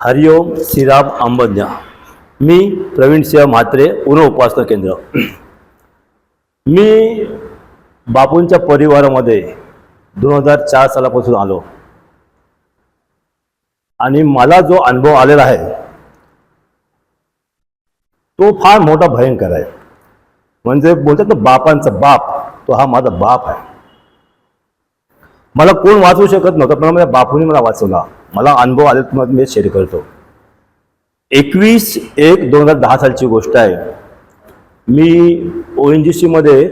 हरिओम श्रीराम अंबज्ञ. मी प्रवीण सिंह म्हात्रे उन उपासना केंद्र. मी बापूंच्या परिवारामध्ये दोन हजार चार सालापासून आलो. आणि मला जो अनुभव आलेला आहे तो फार मोठा भयंकर आहे. म्हणजे बोलतात ना बापांचा बाप तो हा माझा बाप आहे. मला कोण वाचवू शकत नव्हतं पण माझ्या बापूने मला वाचवला. मला अनुभव आले तुम्हाला मी शेअर करतो. एकवीस एक दोन हजार दहा सालची गोष्ट आहे. मी ओ एन जी सीमध्ये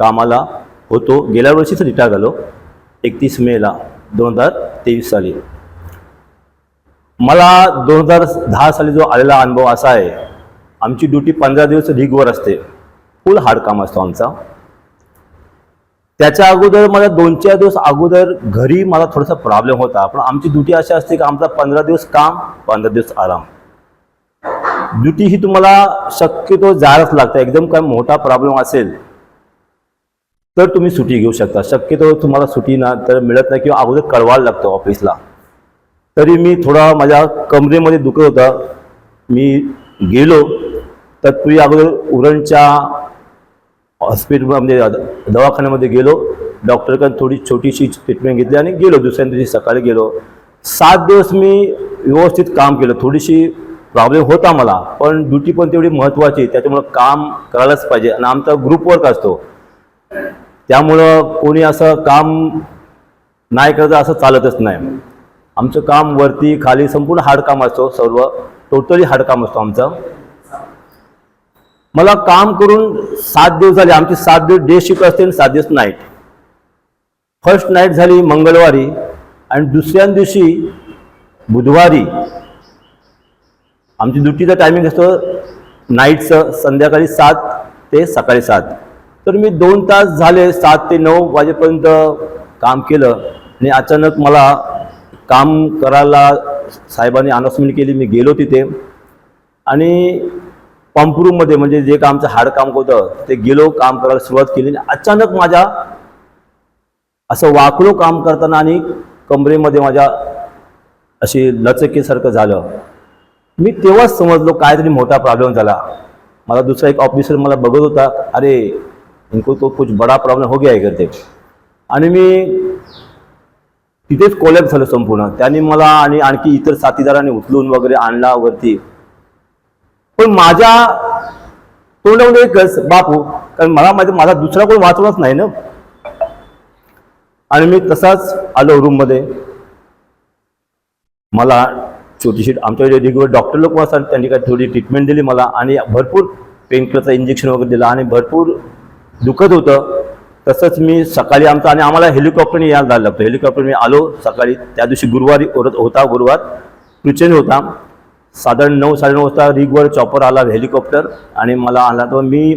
कामाला होतो. गेल्या वर्षीच रिटायर झालो. एकतीस मेला दोन हजार तेवीस साली. मला दोन हजार दहा साली जो आलेला अनुभव असा आहे आमची ड्युटी पंधरा दिवस रिगवर असते. फुल हार्ड काम असतो आमचा. त्याच्या अगोदर मला दोन चार दिवस अगोदर घरी मला थोडासा प्रॉब्लेम होता. पण आमची ड्युटी अशी असते की आमचा पंधरा दिवस काम पंधरा दिवस आराम. ड्युटी ही तुम्हाला शक्यतो जायलाच लागतं. एकदम काय मोठा प्रॉब्लेम असेल तर तुम्ही सुट्टी घेऊ शकता. शक्यतो तुम्हाला सुट्टी ना तर मिळत नाही किंवा अगोदर कळवायला लागतं ऑफिसला तरी मी थोडा माझ्या कमरेमध्ये दुखत होता. मी गेलो तर तुम्ही अगोदर उरणच्या हॉस्पिटल म्हणजे दवाखान्यामध्ये गेलो. डॉक्टरकडून थोडी छोटीशी ट्रीटमेंट घेतली आणि गेलो. दुसऱ्या दिवशी सकाळी गेलो. सात दिवस मी व्यवस्थित काम केलं. थोडीशी प्रॉब्लेम होता मला पण ड्युटी पण तेवढी महत्त्वाची त्याच्यामुळं काम करायलाच पाहिजे. आणि आमचा ग्रुप वर्क असतो. त्यामुळं कोणी असं काम नाही करायचं असं चालतच नाही. आमचं काम वरती खाली संपूर्ण हार्ड काम असतो. सर्व टोटली हार्ड काम असतो आमचं. मला काम करून सात दिवस झाले आमची सात दिवस डे शिफ्ट असते आणि सात दिवस नाईट फर्स्ट नाईट झाली मंगळवारी आणि दुसऱ्या दिवशी बुधवारी. आमची ड्युटीचा टायमिंग असतो नाईटचं संध्याकाळी सात ते सकाळी सात. तर मी दोन तास झाले सात ते नऊ वाजेपर्यंत काम केलं आणि अचानक मला काम करायला साहेबांनी अनाउन्समेंट केली मी गेलो तिथे. आणि रूममध्ये म्हणजे जे का आमचं हाड काम होतं ते गेलो काम करायला सुरुवात केली आणि अचानक माझ्या असं वाकलो काम करताना आणि कमरेमध्ये माझ्या अशी लचकेसारखं झालं. मी तेव्हाच समजलो काहीतरी मोठा प्रॉब्लेम झाला. मला दुसरा एक ऑफिसर मला बघत होता अरे इनको तो कुछ बडा प्रॉब्लेम हो गया आहे करते आणि मी तिथेच कोलॅप झालं संपूर्ण. त्यांनी मला आणि आणखी इतर साथीदारांनी उचलून वगैरे आणला वरती. पण माझ्या तोंडामध्ये एकच बापू कारण मला माहिती माझा दुसरा कोण वाचवलाच नाही ना. आणि मी तसाच आलो रूममध्ये मला छोटीशी आमच्याकडे रेग्युलर डॉक्टर लोक असतात त्यांनी काय थोडी ट्रीटमेंट दिली मला आणि भरपूर पेनकिलरचं इंजेक्शन वगैरे दिलं आणि भरपूर दुखत होतं. तसंच मी सकाळी आमचं आणि आम्हाला हेलिकॉप्टरने यायला जायला लागतं हेलिकॉप्टर मी आलो सकाळी. त्या दिवशी गुरुवारी ओरत होता गुरुवार. क्रिचन होता. साधारण नऊ साडेनऊ वाजता रिगवर चॉपर आला हेलिकॉप्टर आणि मला आला तर मी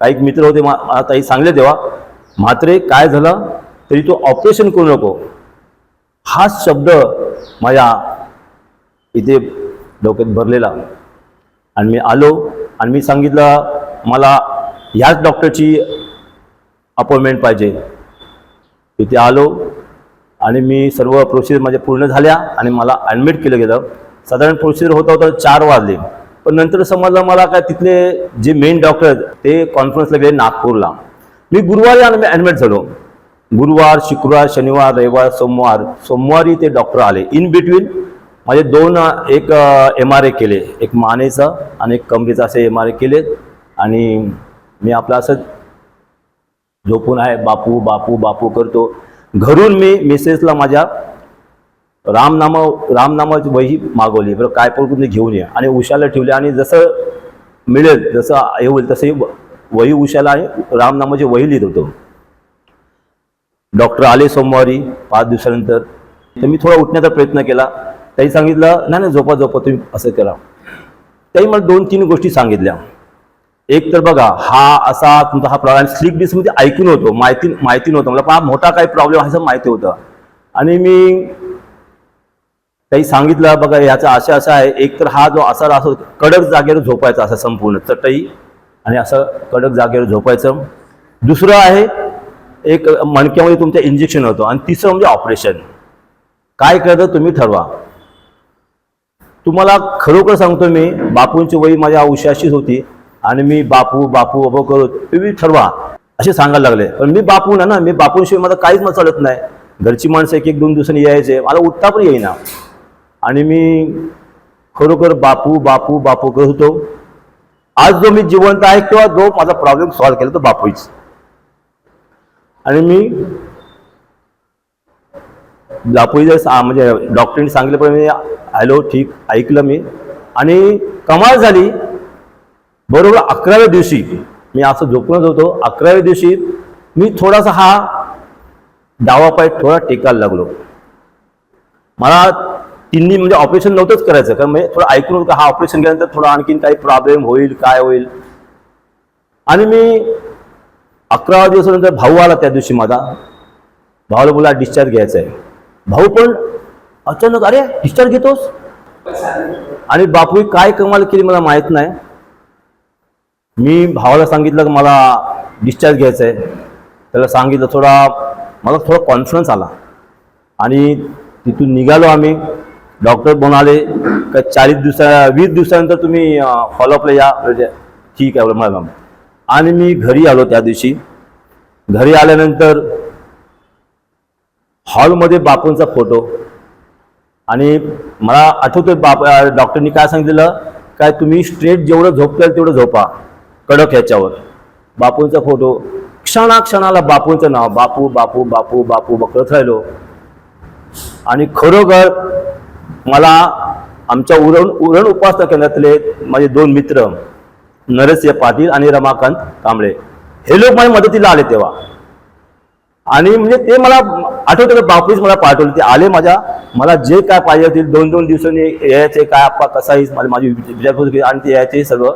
काही मित्र होते मा मला ताई सांगले तेव्हा मात्रे काय झालं? तरी तो ऑपरेशन करू नको. हाच शब्द माझ्या इथे डोक्यात भरलेला. आणि मी आलो आणि मी सांगितलं मला ह्याच डॉक्टरची अपॉइंटमेंट पाहिजे. तिथे आलो आणि मी सर्व प्रोसिजर माझ्या पूर्ण झाल्या आणि मला ॲडमिट केलं गेलं. साधारण प्रोसिजर होता होता चार वाजले. पण नंतर समजलं मला काय तिथले जे मेन डॉक्टर आहेत ते कॉन्फरन्सला गेले नागपूरला. मी गुरुवारी आणि ॲडमिट झालो. गुरुवार शुक्रवार शनिवार रविवार सोमवार सोमवारी ते डॉक्टर आले. इन बिटवीन माझे दोन एक एम आर ए केले. एक मानेचं आणि एक कमरेचं असे एम आर ए केले. आणि मी आपलं असं झोपून आहे बापू बापू बापू करतो. घरून मी मिसेसला माझ्या रामनामा रामनामाची वही मागवली. बरं काय पण तुम्ही घेऊन ये. आणि उशाला ठेवले. आणि जसं मिळेल जसं हे होईल तसंही वही उशाला आणि रामनामाची वही लिहित होतो. डॉक्टर आले सोमवारी पाच दिवसानंतर. तर मी थोडा उठण्याचा प्रयत्न केला. त्याही सांगितलं नाही नाही झोपा झोपा तुम्ही असं करा. त्याही मला दोन तीन गोष्टी सांगितल्या. एक तर बघा हा असा तुमचा हा प्रॉब्लेम स्लीप डिस्कमध्ये ऐकून होतो माहिती माहिती नव्हतं. मला पण हा मोठा काही प्रॉब्लेम असं माहिती होतं. आणि मी काही सांगितलं बघा याचा असं असा आहे एक तर हा जो असा असतो कडक जागेवर झोपायचा असा संपूर्ण चटई आणि असं कडक जागेवर झोपायचं. दुसरं आहे एक मणक्यामध्ये तुमचं इंजेक्शन होतं आणि तिसरं म्हणजे ऑपरेशन काय करतं तुम्ही ठरवा. तुम्हाला खरोखर सांगतो मी बापूंची वही माझ्या उशाशीच होती आणि मी बापू बापू बाबा करू तुम्ही ठरवा असे सांगायला लागले. पण मी बापू ना ना मी बापूंशिवाय मला काहीच मला चालत नाही. घरची माणसं एक एक दोन दिवसांनी यायचे. मला उठता पण येईना. आणि मी खरोखर बापू बापू बापू करत होतो. आज जो मी जिवंत आहे किंवा जो माझा प्रॉब्लेम सॉल्व्ह केला तो बापूच. आणि मी बापूई जर म्हणजे डॉक्टरांनी सांगितलं पण मी हॅलो ठीक ऐकलं मी. आणि कमाल झाली. बरोबर अकराव्या दिवशी मी असं झोपूनच होतो. अकराव्या दिवशी मी थोडासा हा डावा पाय थोडा टेकायला लागलो. मला तिन्ही म्हणजे ऑपरेशन नव्हतंच करायचं. कारण म्हणजे थोडं ऐकून होतं हा ऑपरेशन केल्यानंतर थोडं आणखीन काही प्रॉब्लेम होईल काय होईल. आणि मी अकरा दिवसानंतर भाऊ आला त्या दिवशी माझा. भावाला बोला डिस्चार्ज घ्यायचा आहे. भाऊ पण अचानक अरे डिस्चार्ज घेतोस? आणि बापू काय कमाल केली मला माहीत नाही. मी भावाला सांगितलं की मला डिस्चार्ज घ्यायचा आहे. त्याला सांगितलं थोडा मला थोडा कॉन्फिडन्स आला. आणि तिथून निघालो आम्ही. डॉक्टर म्हणाले का चाळीस दिवसा वीस दिवसानंतर तुम्ही फॉलोअपला या. म्हणजे ठीक आहे मला मॅम आणि मी घरी आलो त्या दिवशी. घरी आल्यानंतर हॉलमध्ये बापूंचा फोटो. आणि मला आठवतोय बाप डॉक्टरनी काय सांगितलेलं? काय तुम्ही स्ट्रेट जेवढं झोपताल तेवढं झोपा. कडक ह्याच्यावर. बापूंचा फोटो. क्षणाक्षणाला बापूंचं नाव. बापू बापू बापू बापू बकळत राहिलो. आणि खरोखर मला आमच्या उरण उरण उपासना केंद्रातले माझे दोन मित्र नरसिंह पाटील आणि रमाकांत कांबळे हे लोक माझ्या मदतीला आले तेव्हा. आणि म्हणजे ते मला आठवतं का बापूच मला पाठवले ते आले माझ्या मला जे काय पाहिजे होतील दोन दोन दिवसांनी यायचे काय आप्पा कसाही माझी माझी विचारपूस केली आणि ते यायचे सर्व.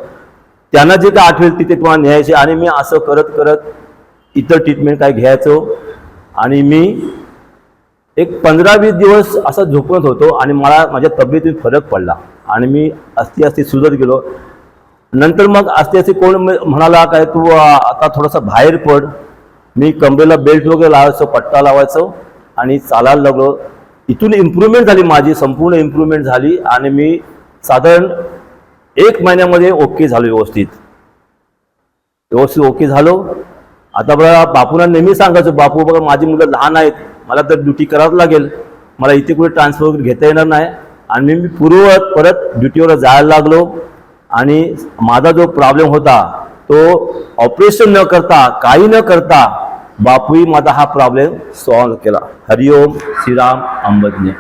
त्यांना जे काय आठवेल तिथे तुम्हाला न्यायचे आणि मी असं करत करत इतर ट्रीटमेंट काय घ्यायचो. आणि मी एक पंधरा वीस दिवस असा झोपत होतो आणि मला माझ्या तब्येतीत फरक पडला. आणि मी अस्ती अस्ती सुधत गेलो. नंतर मग अस्ती अस्ती कोण म्हणाला काय तू आता थोडंसं बाहेर पड. मी कमरेला बेल्ट वगैरे लावायचो पट्टा लावायचो आणि चालायला लागलो. इथून इम्प्रूव्हमेंट झाली माझी संपूर्ण इम्प्रूव्हमेंट झाली आणि मी साधारण एक महिन्यामध्ये ओके झालो व्यवस्थित. व्यवस्थित ओके झालो. आता बघा बापूंना नेहमी सांगायचो बापू बघा माझी मुलं लहान आहेत. मला तर ड्युटी करावं लागेल. मला इथे कुठे ट्रान्सफर वगैरे घेता येणार नाही. आणि मी पूर्ववत परत ड्युटीवर जायला लागलो. आणि माझा जो प्रॉब्लेम होता तो ऑपरेशन न करता काही न करता बापूई माझा हा प्रॉब्लेम सॉल्व्ह केला. हरिओम श्रीराम अंबज्ञ.